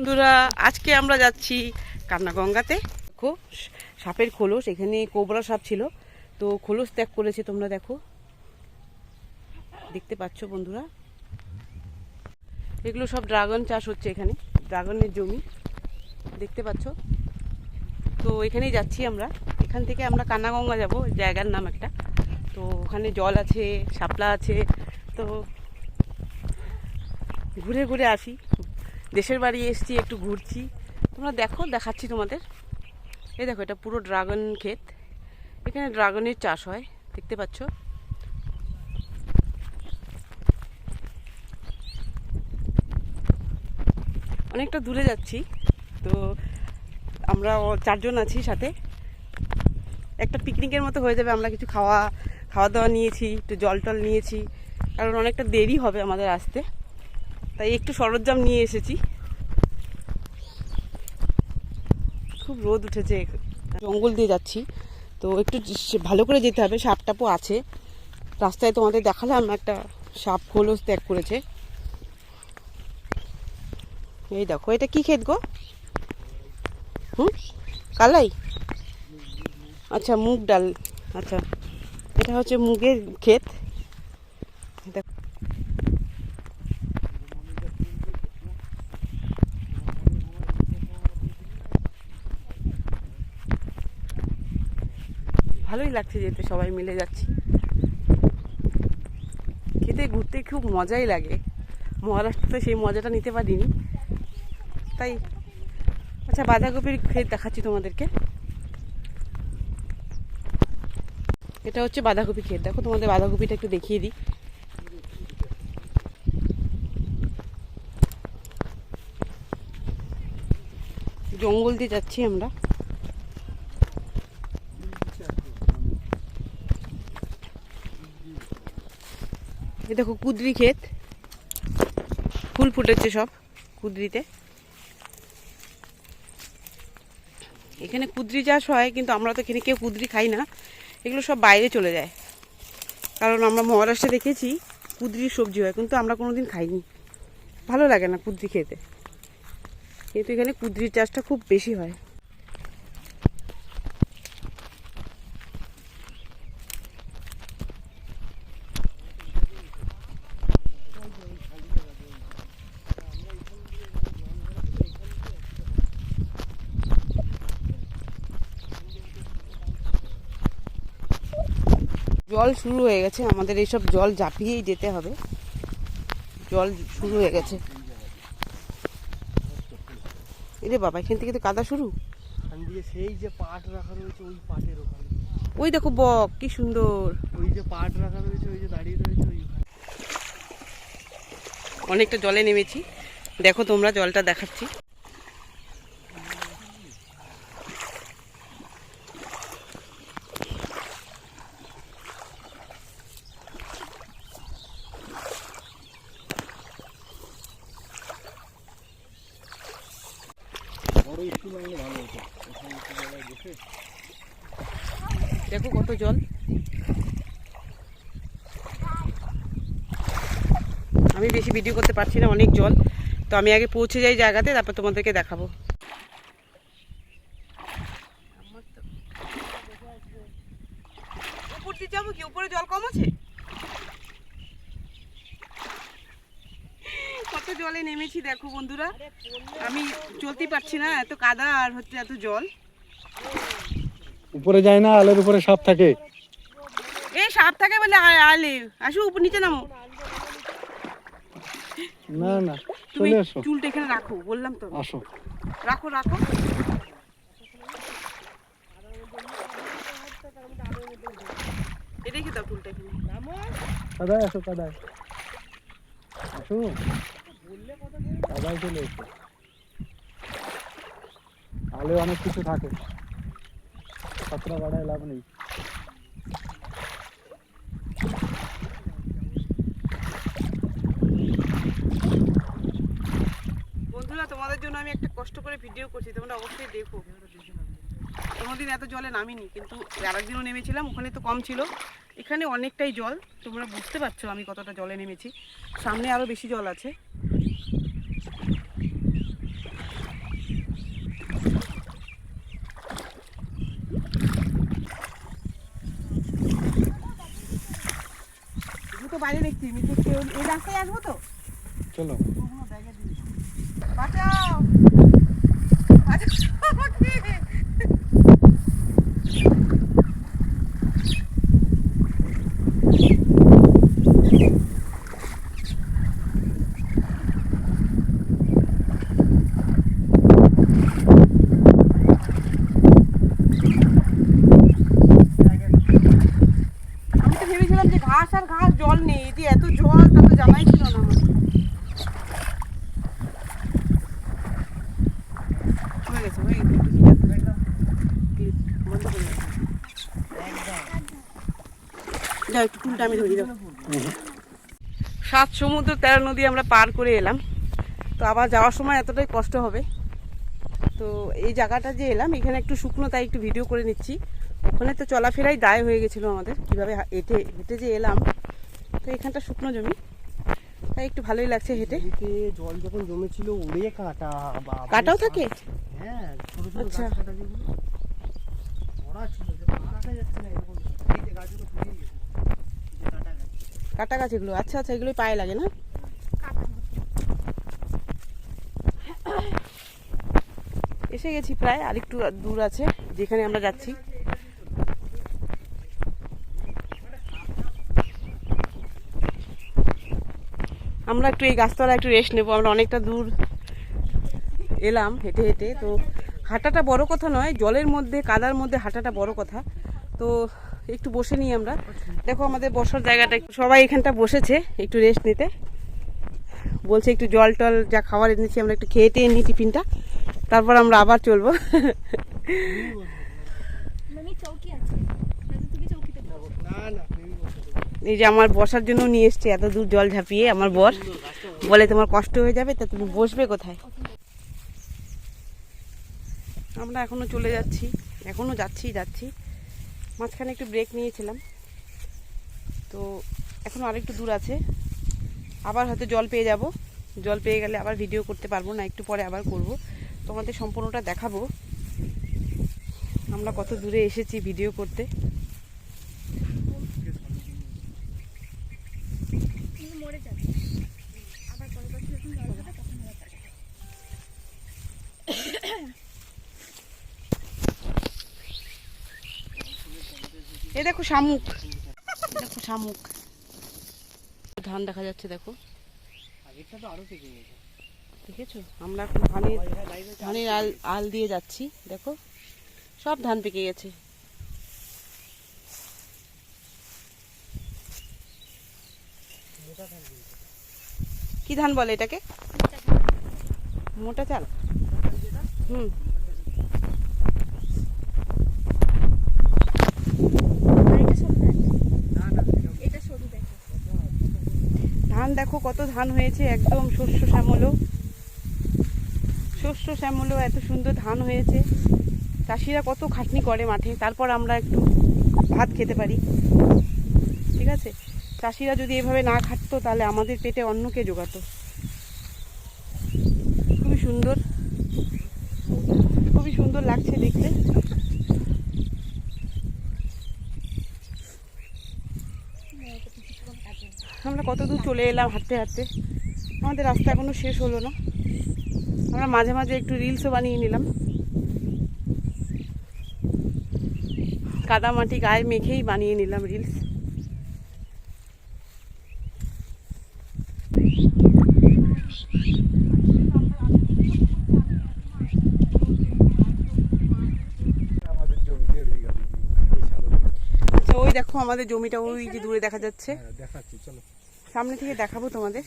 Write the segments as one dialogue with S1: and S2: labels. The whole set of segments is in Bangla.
S1: বন্ধুরা, আজকে আমরা যাচ্ছি কান্নাগঙ্গাতে। দেখো, সাপের খোলস, এখানে কোবরা সাপ ছিল। তো খোলস ত্যাগ করেছে তোমরা দেখো। দেখতে পাচ্ছ বন্ধুরা। এগুলো সব ড্রাগন চাষ হচ্ছে এখানে, ড্রাগনের জমি। দেখতে পাচ্ছ? তো এখানেই যাচ্ছি আমরা। এখান থেকে আমরা কান্নাগঙ্গা যাব জায়গার নাম একটা। তো ওখানে জল আছে, শাপলা আছে। তো ঘুরে ঘুরে আসি। দেশের বাড়ি এসছি, একটু ঘুরছি। তোমরা দেখো, দেখাচ্ছি তোমাদের। এই দেখো, এটা পুরো ড্রাগন ক্ষেত। এখানে ড্রাগনের চাষ হয়, দেখতে পাচ্ছ। অনেকটা দূরে যাচ্ছি, তো আমরা চারজন আছি সাথে। একটা পিকনিকের মতো হয়ে যাবে, আমরা কিছু খাওয়া খাওয়া দাওয়া নিয়েছি, একটু জল টল নিয়েছি, কারণ অনেকটা দেরি হবে আমাদের আসতে। তাই একটু সরঞ্জাম নিয়ে এসেছি। খুব রোদ উঠেছে। জঙ্গল দিয়ে যাচ্ছি। তো একটু ভালো করে যেতে হবে, সাপ টাপও আছে। রাস্তায় তোমাদের দেখালাম, একটা সাপ খোলস ত্যাগ করেছে। এই দেখো, এটা কি ক্ষেত গো? হুম? কালাই? আচ্ছা মুগ ডাল। আচ্ছা এটা হচ্ছে মুগের ক্ষেত। ভালোই লাগছে যেতে, সবাই মিলে যাচ্ছি। খেতে, ঘুরতে খুব মজাই লাগে। মহারাষ্ট্রতে সেই মজাটা নিতে পারিনি। তাই আচ্ছা বাঁধাকপির ক্ষেত দেখাচ্ছি তোমাদেরকে। এটা হচ্ছে বাঁধাকপি ক্ষেত। দেখো, তোমাদের বাঁধাকপিটা একটু দেখিয়ে দিই। জঙ্গল দিয়ে যাচ্ছি আমরা। এই দেখো কুদরি ক্ষেত। ফুল ফুটেছে সব কুদরিতে। এখানে কুদরি চাষ হয়, কিন্তু আমরা তো এখানে কেউ কুদরি খাই না। এগুলো সব বাইরে চলে যায়। কারণ আমরা মহারাষ্ট্রে দেখেছি কুদরির সবজি হয়, কিন্তু আমরা কোনোদিন খাইনি। ভালো লাগে না কুদরি খেতে। কিন্তু এখানে কুদরির চাষটা খুব বেশি হয়। জল শুরু হয়ে গেছে আমাদের এইসব জল ঝাঁপিয়েই যেতে হবে। জল শুরু হয়ে গেছে। এরে বাবা এখান থেকে তো কাদা শুরু।
S2: সেই যে পাট রাখা রয়েছে ওই পাটের ওখানে।
S1: ওই দেখো বক কি সুন্দর।
S2: ওই যে পাট রাখা রয়েছে ওই যে দাঁড়িয়ে রয়েছে ওই
S1: অনেকটা জলে নেমেছি। দেখো তোমরা জলটা দেখাচ্ছি। দেখো কত জল। আমি বেশি ভিডিও করতে পারছি না, অনেক জল। তো আমি আগে পৌঁছে যাই জায়গাতে, তারপর তোমাদেরকে দেখাবো উপর দিয়ে যাব কি উপরে জল কম আছে কত জলে নেমেছি দেখো বন্ধুরা। আমি চলতেই পারছি না এত কাদা আর হচ্ছে এত জল।
S2: উপরে যায় না আলের উপরে সাপ থাকে।
S1: এই সাপ থাকে বলে আলে। আসো উপর নিচে নামো।
S2: না না
S1: তুমি চুলটা এখানে রাখো বললাম তো।
S2: আসো।
S1: রাখো রাখো। রেখে দাও চুলটা এখানে।
S2: কাদায় আসো কাদায়। আসো। কাদায় চলে এসো আলে অনেক কিছু থাকে। খতরা বাড়ায় লাভ নেই।
S1: বন্ধুরা, তোমাদের জন্য আমি একটা কষ্ট করে ভিডিও করছি, তোমরা অবশ্যই দেখো। কোনোদিন এত জলে নামিনি, কিন্তু আরেকদিনও নেমেছিলাম, ওখানে তো কম ছিল। এখানে অনেকটাই জল, তোমরা বুঝতে পারছ আমি কতটা জলে নেমেছি। সামনে আরও বেশি জল আছে। জুতো বাইরে দেখছি কেউ এই রাস্তায় আসব তো?
S2: চলো।
S1: বাঁচাও আমাকে। আমি তো ভেবেছিলাম যে ঘাস ঘাস জল নেই যে এত জল, তা তো জানাই ছিল না একটু সাত সমুদ্র, তেরো নদী আমরা পার করে এলাম। তো আবার যাওয়ার সময় এতটাই কষ্ট হবে। তো এই জায়গাটা যে এলাম, এখানে একটু শুকনো, তাই একটু ভিডিও করে নিচ্ছি। ওখানে তো চলাফেরাই দায় হয়ে গেছিল আমাদের কীভাবে হেঁটে হেঁটে যে এলাম। তো এখানটা শুকনো জমি তাই একটু ভালোই লাগছে হেঁটে।
S3: জল যখন জমেছিল উড়ে কাটা।
S1: কাটাও থাকে?
S3: হ্যাঁ
S1: আচ্ছা।
S3: কাটা গাছ।
S1: এগুলো আচ্ছা আচ্ছা এগুলোই পায়ে লাগে না? এসে গেছি প্রায় আরেকটু দূর আছে যেখানে আমরা যাচ্ছি। আমরা একটু এই গাছতলা একটু রেস্ট নেব, আমরা অনেকটা দূর এলাম হেঁটে হেঁটে। তো হাঁটাটা বড় কথা নয়, জলের মধ্যে, কাদার মধ্যে হাঁটাটা বড় কথা। তো একটু বসে নিই আমরা। দেখো আমাদের বসার জায়গাটা একটু- সবাই এখানটা বসেছে, একটু রেস্ট নিতে। বলছে একটু জল টল যা খাবার এনেছি, আমরা একটু খেয়ে টেয়ে নিই টিফিনটা। তারপর আমরা আবার চলবো
S4: মানে চৌকি আছে নয়তো তুমি চৌকিতে বসো।
S3: না না তুমি বসে থাকো।
S1: এই যে আমার বসার জন্য নিয়ে এসছে, এত দূর জল ঝাঁপিয়ে আমার বর। বলে তোমার কষ্ট হয়ে যাবে, তা তুমি বসবে কোথায়? আমরা এখনও চলে যাচ্ছি, এখনও যাচ্ছি যাচ্ছি। মাঝখানে একটু ব্রেক নিয়েছিলাম। তো এখনও আরেকটু দূর আছে। আবার হয়তো জল পেয়ে যাব। জল পেয়ে গেলে আবার ভিডিও করতে পারব না, একটু পরে আবার করব। তোমাদের সম্পূর্ণটা দেখাবো। আমরা কত দূরে এসেছি ভিডিও করতে
S4: তুমি মরে যাবে আবার পরের বছর যখন জল হবে তখন মরে যাবে
S1: এই দেখো শামুক। দেখো শামুক। ধান দেখা যাচ্ছে দেখো।
S3: আগেরটা তো আরও থেকে গেছে।
S1: দেখেছ? আমরা এখন ধানের ধানের আল আল দিয়ে যাচ্ছি দেখো। সব ধান পেকে গেছে। কি ধান বলে এটাকে? মোটা চাল। হুম
S4: আর এটা সরু দেখ
S3: না না সেটা
S4: এটা সরু দেখো
S1: ধান দেখো কত ধান হয়েছে, একদম শস্য শ্যামলো শস্য শ্যামলো এত সুন্দর ধান হয়েছে। চাষিরা কত খাটনি করে মাঠে, তারপর আমরা একটু ভাত খেতে পারি। ঠিক আছে? চাষিরা যদি এভাবে না খাটতো, তাহলে আমাদের পেটে অন্নকে জোগাতো। খুবই সুন্দর। খুবই সুন্দর লাগছে দেখতে। দূর চলে এলাম হাঁটতে হাঁটতে। আমাদের রাস্তা এখনও শেষ হলো না। আমরা মাঝে মাঝে একটু রিলসও বানিয়ে নিলাম। কাদা মাটি গায়ে মেখেই বানিয়ে নিলাম রিলস আচ্ছা ওই দেখো আমাদের জমিটা, ওই যে দূরে দেখা যাচ্ছে।
S2: হ্যাঁ দেখাচ্ছি, চলো।
S1: সামনে থেকে দেখাবো তোমাদের।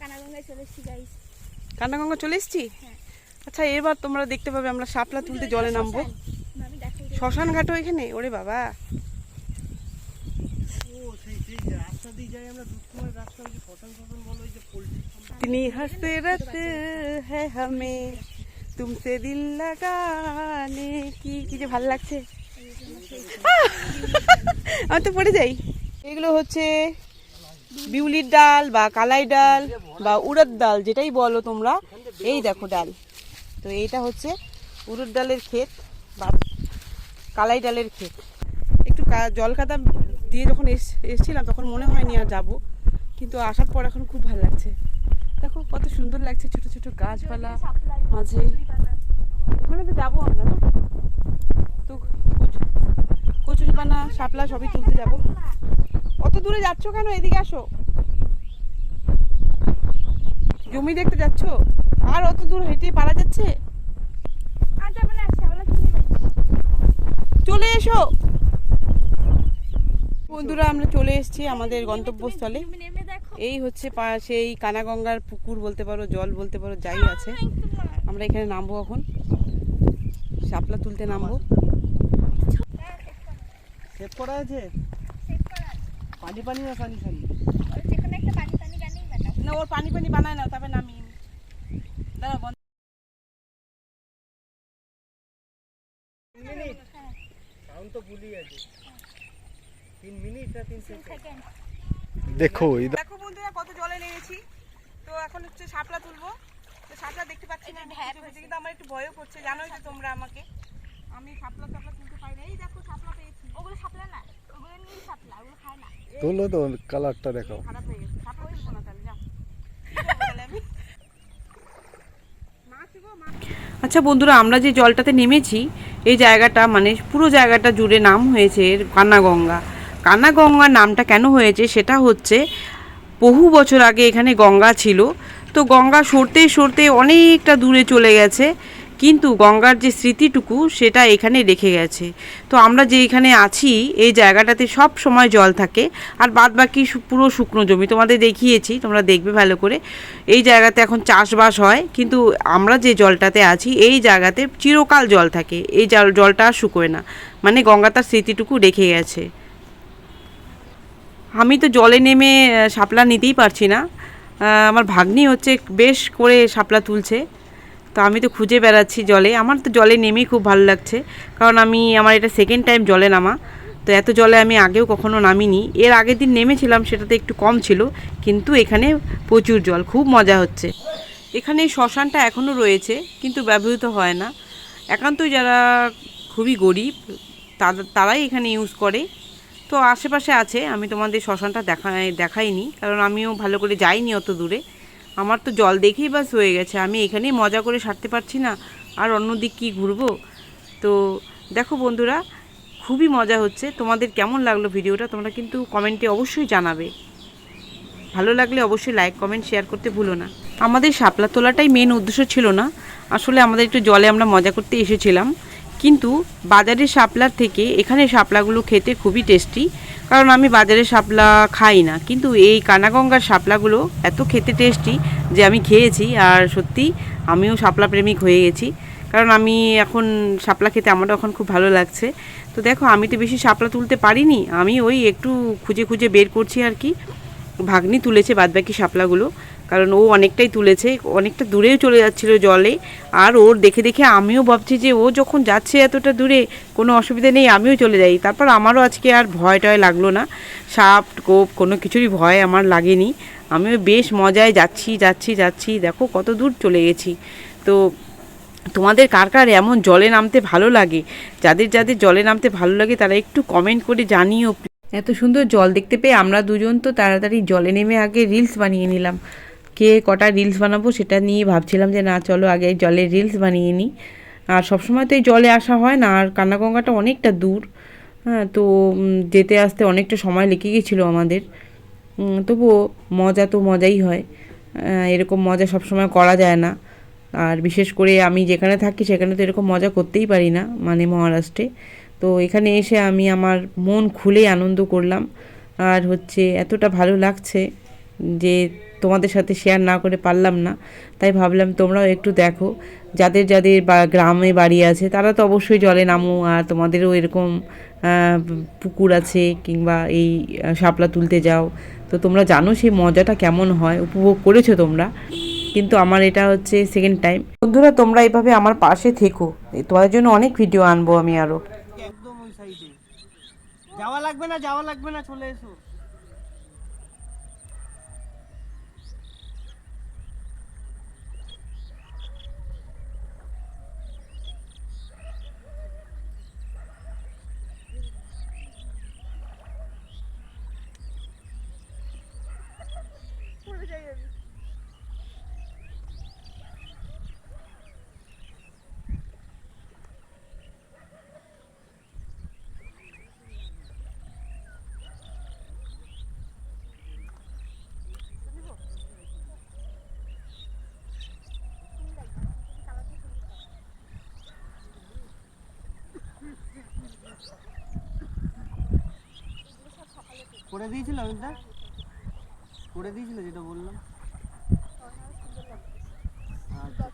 S4: কানাগঙ্গায় চলে এসেছি গাইস
S1: কান্নাগঙ্গা চলে এসছি?
S4: হ্যাঁ।
S1: আচ্ছা এবার তোমরা দেখতে পাবে আমরা শাপলা তুলতে জলে নামবো। শ্মশান। ঘাটও এখানে? ওরে বাবা।
S3: ও সেই সেই হ্যাঁ রাস্তা
S1: তুমসে দিল লাগানে কি কি যে ভালো লাগছে। আমি তো পড়ে যাই। এগুলো হচ্ছে বিউলির ডাল বা কালাই ডাল বা উড়ার ডাল, যেটাই বলো তোমরা। এই দেখো ডাল। তো এইটা হচ্ছে উড়ুর ডালের ক্ষেত বা কালাই ডালের ক্ষেত। একটু জলকাদা দিয়ে যখন এসছিলাম, তখন মনে হয়নি আর যাব। কিন্তু আসার পর এখন খুব ভালো লাগছে। দেখো কত সুন্দর লাগছে ছোট ছোট গাছপালা মাঝে। ওখানে তো যাব আমরা না? তো কচু- কচুরিপানা শাপলা সবই তুলতে যাব। অত দূরে যাচ্ছ কেন? এদিকে আসো। জমি দেখতে যাচ্ছ? আর অত দূর হেঁটে পারা যাচ্ছে? চলে এসো। বন্ধুরা আমরা চলে এসেছি আমাদের গন্তব্যস্থলে। এই হচ্ছে সেই কানাগঙ্গার পুকুর বলতে পারো জল বলতে পারো যাই আছে। আমরা এখানে নামবো এখন। শাপলা তুলতে নামবো।
S3: সেভ করা আছে? পানি পানি না পানি পানি
S4: যেখানে একটা পানি পানি গানেই
S1: না ওর পানি পানি বানায় না তবে নামি দাঁড়া বন্ধ।
S3: মিনিট। সাউন্ড তো ভুলই আছে। তিন মিনিট না তিন সেকেন্ড
S2: দেখো
S1: দেখো বন্ধুরা কত জলে নেমেছি তো এখন হচ্ছে সাপলা তুলবো। তো সাপলা দেখতে পাচ্ছি না হ্যাঁ কিন্তু আমার একটু ভয়ও করছে জানো তো তোমরা আমাকে। আমি সাপলা সাপলা তুলতে পাই না। এই দেখো সাপলা পেয়েছি।
S4: ওগুলো সাপলা না ওগুলো নীল সাপলা ওগুলো খায় না।
S2: তুলো তো কালারটা দেখো।
S1: খারাপ হয়ে গেছে। সাপলা তুলবো না তাহলে যাও। আচ্ছা বন্ধুরা আমরা যে জলটাতে নেমেছি এই জায়গাটা মানে পুরো জায়গাটা জুড়ে নাম হয়েছে কান্নাগঙ্গা। কান্নাগঙ্গা গঙ্গা নামটা কেন হয়েছে সেটা হচ্ছে বহু বছর আগে এখানে গঙ্গা ছিল। তো গঙ্গা সরতে সরতে অনেকটা দূরে চলে গেছে, কিন্তু গঙ্গার যে স্মৃতিটুকু সেটা এখানে রেখে গেছে। তো আমরা যে এখানে আছি, এই জায়গাটাতে সব সময় জল থাকে, আর বাদ বাকি পুরো শুকনো জমি তোমাদের দেখিয়েছি, তোমরা দেখবে ভালো করে। এই জায়গাতে এখন চাষবাস হয়, কিন্তু আমরা যে জলটাতে আছি, এই জায়গাতে চিরকাল জল থাকে। এই জল জলটা আর শুকোয় না। মানে গঙ্গা তার স্মৃতিটুকু রেখে গেছে। আমি তো জলে নেমে শাপলা নিতেই পারছি না। আমার ভাগ্নি হচ্ছে বেশ করে শাপলা তুলছে। তো আমি তো খুঁজে বেড়াচ্ছি জলে। আমার তো জলে নেমেই খুব ভালো লাগছে। কারণ আমি, আমার এটা সেকেন্ড টাইম জলে নামা। তো এত জলে আমি আগেও কখনো নামিনি। এর আগের দিন নেমেছিলাম, সেটাতে একটু কম ছিল। কিন্তু এখানে প্রচুর জল, খুব মজা হচ্ছে। এখানে শ্মশানটা এখনও রয়েছে, কিন্তু ব্যবহৃত হয় না। একান্তই যারা খুবই গরিব তারাই এখানে ইউজ করে। তো আশেপাশে আছে, আমি তোমাদের শ্মশানটা দেখাই, দেখাইনি, কারণ আমিও ভালো করে যাইনি অত দূরে। আমার তো জল দেখেই বাস হয়ে গেছে, আমি এখানেই মজা করে সারতে পারছি না, আর অন্যদিক কি ঘুরবো? তো দেখো বন্ধুরা, খুবই মজা হচ্ছে, তোমাদের কেমন লাগল ভিডিওটা তোমরা কিন্তু কমেন্টে অবশ্যই জানাবে। ভালো লাগলে অবশ্যই লাইক, কমেন্ট, শেয়ার করতে ভুলো না। আমাদের শাপলা তোলাটাই মেন উদ্দেশ্য ছিল না, আসলে আমাদের একটু জলে আমরা মজা করতে এসেছিলাম। কিন্তু বাজারের শাপলার থেকে এখানে শাপলাগুলো খেতে খুবই টেস্টি, কারণ আমি বাজারের শাপলা খাই না। কিন্তু এই কানাগঙ্গার শাপলাগুলো এত খেতে টেস্টি যে আমি খেয়েছি আর সত্যি আমিও শাপলা প্রেমিক হয়ে গেছি, কারণ আমি এখন শাপলা খেতে আমারও এখন খুব ভালো লাগছে। তো দেখো, আমি তো বেশি শাপলা তুলতে পারিনি, আমি ওই একটু খুঁজে খুঁজে বের করছি আর কি। ভাগ্নি তুলেছে বাদবাকি শাপলাগুলো কারণ ও অনেকটাই তুলেছে, অনেকটা দূরেও চলে যাচ্ছিল জলে। আর ওর দেখে দেখে আমিও ভাবছি যে ও যখন যাচ্ছে এতটা দূরে, কোনো অসুবিধা নেই, আমিও চলে যাই। তারপর আমারও আজকে আর ভয় টয় লাগল না। সাপ কোপ কোনো কিছুরই ভয় আমার লাগেনি। আমিও বেশ মজায় যাচ্ছি যাচ্ছি যাচ্ছি। দেখো কত দূর চলে গেছি। তো তোমাদের কার কার এমন জলে নামতে ভালো লাগে? যাদের যাদের জলে নামতে ভালো লাগে, তারা একটু কমেন্ট করে জানিও এত সুন্দর জল দেখতে পেয়ে আমরা দুজন তো তাড়াতাড়ি জলে নেমে আগে রিলস বানিয়ে নিলাম। কে কটা রিলস বানাবো সেটা নিয়ে ভাবছিলাম যে না, চলো আগে জলে রিলস বানিয়ে নিই। আর সবসময় তো এই জলে আসা হয় না, আর কান্নাগঙ্গাটা অনেকটা দূর। হ্যাঁ তো যেতে আসতে অনেকটা সময় লেগে গেছিল আমাদের। তবুও মজা তো মজাই হয়। এরকম মজা সবসময় করা যায় না। আর বিশেষ করে আমি যেখানে থাকি সেখানে তো এরকম মজা করতেই পারি না মানে মহারাষ্ট্রে। তো এখানে এসে আমি আমার মন খুলে আনন্দ করলাম। আর হচ্ছে এতটা ভালো লাগছে যে তোমাদের সাথে শেয়ার না করে পারলাম না। তাই ভাবলাম তোমরাও একটু দেখো। যাদের যাদের গ্রামে বাড়ি আছে, তারা তো অবশ্যই জলে নামো, আর তোমাদেরও এরকম পুকুর আছে কিংবা এই শাপলা তুলতে যাও। তো তোমরা জানো সেই মজাটা কেমন হয়, উপভোগ করেছ তোমরা। কিন্তু আমার এটা হচ্ছে সেকেন্ড টাইম বন্ধুরা, তোমরা এভাবে আমার পাশে থেকো। তোমাদের জন্য অনেক ভিডিও আনব আমি আরও
S3: যাওয়া লাগবে না, যাওয়া লাগবে না, চলে এসো।
S4: যাই আমি
S3: করে দিয়েছিল অমিতদা করে দিয়েছিল যেটা বললাম?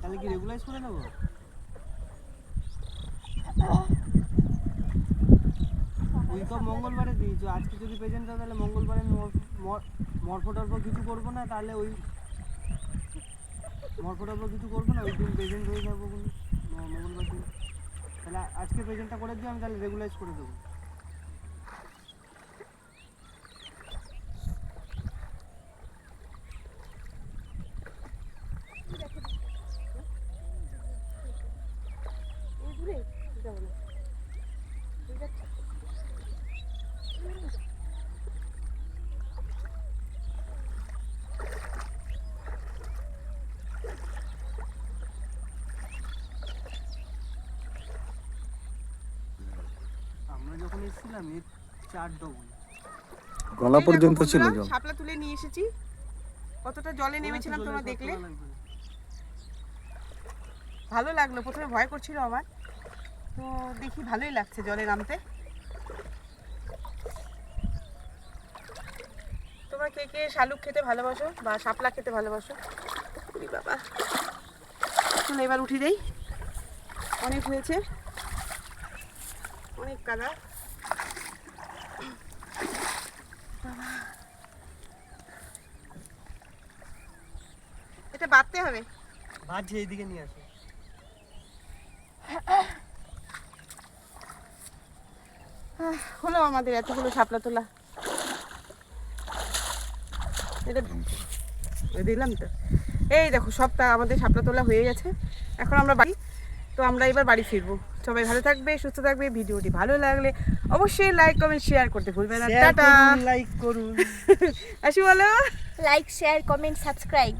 S3: তাহলে কি রেগুলাইজ করে দেবো উইক অফ মঙ্গলবারে দিয়েছ, আজকে যদি পেজেন্ট তাহলে মঙ্গলবারে মরফো টরফো কিছু করব না, তাহলে ওই মরফো টরফো কিছু করব না, ওই দিন পেজেন্ট হয়ে যাব মঙ্গলবার দিন। তাহলে আজকে পেজেন্টটা করে দিও, আমি তাহলে রেগুলাইজ করে দেবো
S1: এই দূরে যাব না
S3: আমরা এর চার ডবল
S2: গলা পর্যন্ত ছিল জল।
S1: শাপলা তুলে নিয়ে এসেছি। কতটা জলে নেমেছিলাম তোমরা দেখলে। ভালো লাগল প্রথমে ভয় করছিল আমার। তো দেখি ভালোই লাগছে জলে নামতে। তোমরা কে কে শালুক খেতে ভালোবাসো বা শাপলা খেতে ভালোবাসো? বাবা। চলো এবার উঠি দেই অনেক হয়েছে। অনেক কাদা। এটা বাঁধতে হবে?
S3: ভাজছে এইদিকে নিয়ে আসো।
S1: হলো আমাদের এতগুলো শাপলা তোলা। এটা দিলাম তো। এই দেখো সবটা আমাদের শাপলা তোলা হয়ে গেছে। এখন আমরা বাড়ি তো আমরা এবার বাড়ি ফিরবো। সবাই ভালো থাকবে সুস্থ থাকবে। ভিডিওটি ভালো লাগলে অবশ্যই লাইক কমেন্ট শেয়ার করতে ভুলবে না। টাটা।
S3: লাইক করুন।
S1: আসি বলো।
S4: Like share comment subscribe